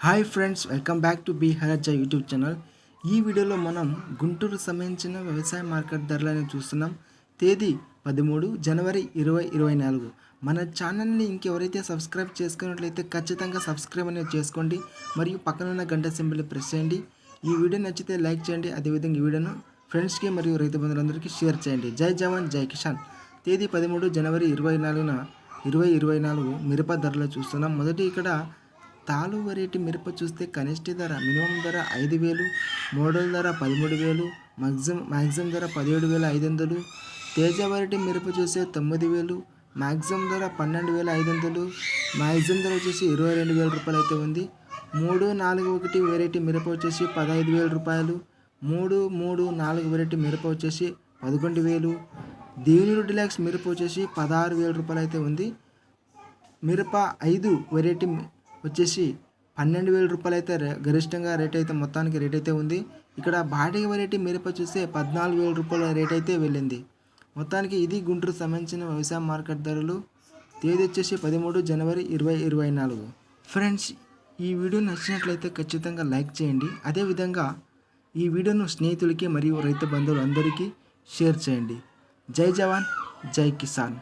Hi friends welcome back to be హరజ YouTube channel ఈ వీడియోలో మనం గుంటూరు సంబంధించిన వ్యవసాయ మార్కెట్ ధరలను చూస్తున్నాం. తేదీ పదమూడు జనవరి ఇరవై ఇరవై నాలుగు. మన ఛానల్ని ఇంకెవరైతే సబ్స్క్రైబ్ చేసుకున్నట్లయితే ఖచ్చితంగా సబ్స్క్రైబ్ అనేది చేసుకోండి. మరియు పక్కన ఉన్న గంట సింబల్ ప్రెస్ చేయండి. ఈ వీడియో నచ్చితే లైక్ చేయండి. అదేవిధంగా ఈ వీడియోను ఫ్రెండ్స్కి మరియు రైతు బంధువులందరికీ షేర్ చేయండి. జై జవాన్ జై కిషాన్ తేదీ పదమూడు జనవరి ఇరవై నాలుగున ఇరవై ఇరవై నాలుగు మిరప ధరలు చూస్తున్నాం. మొదటి ఇక్కడ తాలు వెరైటీ మిరప చూస్తే కనిష్ట ధర మినిమం ధర ఐదు వేలు మోడల్ ధర పదమూడు వేలు మ్యాక్సిమం మ్యాక్సిమం ధర పదిహేడు వేల ఐదు వందలు. తేజ వెరైటీ మిరప చూస్తే తొమ్మిది వేలు మ్యాక్సిమం ధర పన్నెండు వేల ఐదు వందలు. మ్యాక్సిమం ధర వచ్చేసి ఇరవై రెండు వేల రూపాయలు అయితే ఉంది. మూడు నాలుగు ఒకటి వెరైటీ మిరప వచ్చేసి పదహైదు వేల రూపాయలు. మూడు మూడు నాలుగు వెరైటీ మిరప వచ్చేసి పదకొండు వేలు. దీవుని డిలాక్స్ మిరప వచ్చేసి పదహారు వేల రూపాయలు అయితే ఉంది. మిరప ఐదు వెరైటీ వచ్చేసి పన్నెండు వేల రూపాయలు అయితే గరిష్టంగా రేట్ అయితే మొత్తానికి రేట్ అయితే ఉంది. ఇక్కడ బాడీ వెరైటీ మిరప చూస్తే పద్నాలుగు వేల రూపాయల రేట్ అయితే వెళ్ళింది. మొత్తానికి ఇది గుంటూరు సంబంధించిన వ్యవసాయ మార్కెట్ ధరలు. తేదీ వచ్చేసి పదమూడు జనవరి ఇరవై ఇరవై నాలుగు. ఫ్రెండ్స్ ఈ వీడియో నచ్చినట్లయితే ఖచ్చితంగా లైక్ చేయండి. అదేవిధంగా ఈ వీడియోను స్నేహితులకి మరియు రైతు బంధువులందరికీ షేర్ చేయండి. జై జవాన్ జై కిసాన్.